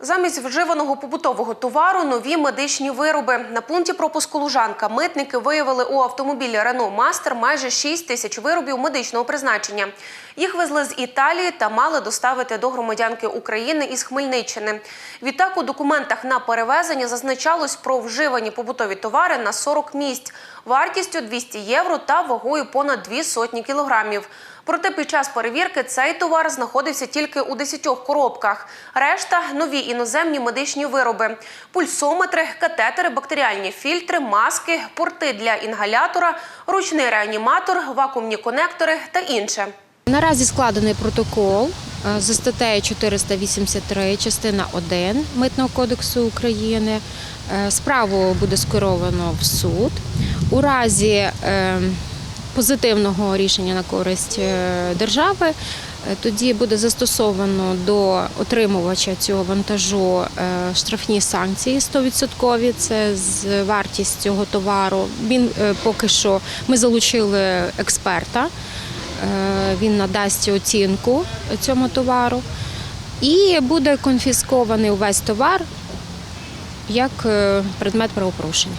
Замість вживаного побутового товару нові медичні вироби. На пункті пропуску Лужанка митники виявили у автомобілі Рено Мастер майже 6 тисяч виробів медичного призначення. Їх везли з Італії та мали доставити до громадянки України із Хмельниччини. Відтак у документах на перевезення зазначалось про вживані побутові товари на 40 місць вартістю 200 євро та вагою понад 2 сотні кілограмів. Проте під час перевірки цей товар знаходився тільки у 10 коробках. Решта нові іноземні медичні вироби: пульсометри, катетери, бактеріальні фільтри, маски, порти для інгалятора, ручний реаніматор, вакуумні конектори та інше. Наразі складений протокол е, за статтею 483, частина 1 Митного кодексу України. Е, Справу буде скеровано в суд. У разі е, позитивного рішення на користь е, держави. е, Тоді буде застосовано до отримувача цього вантажу штрафні санкції 100%. Це з вартість цього товару. Він поки що ми залучили експерта. Він надасть оцінку цьому товару і буде конфіскований увесь товар як предмет правопорушення.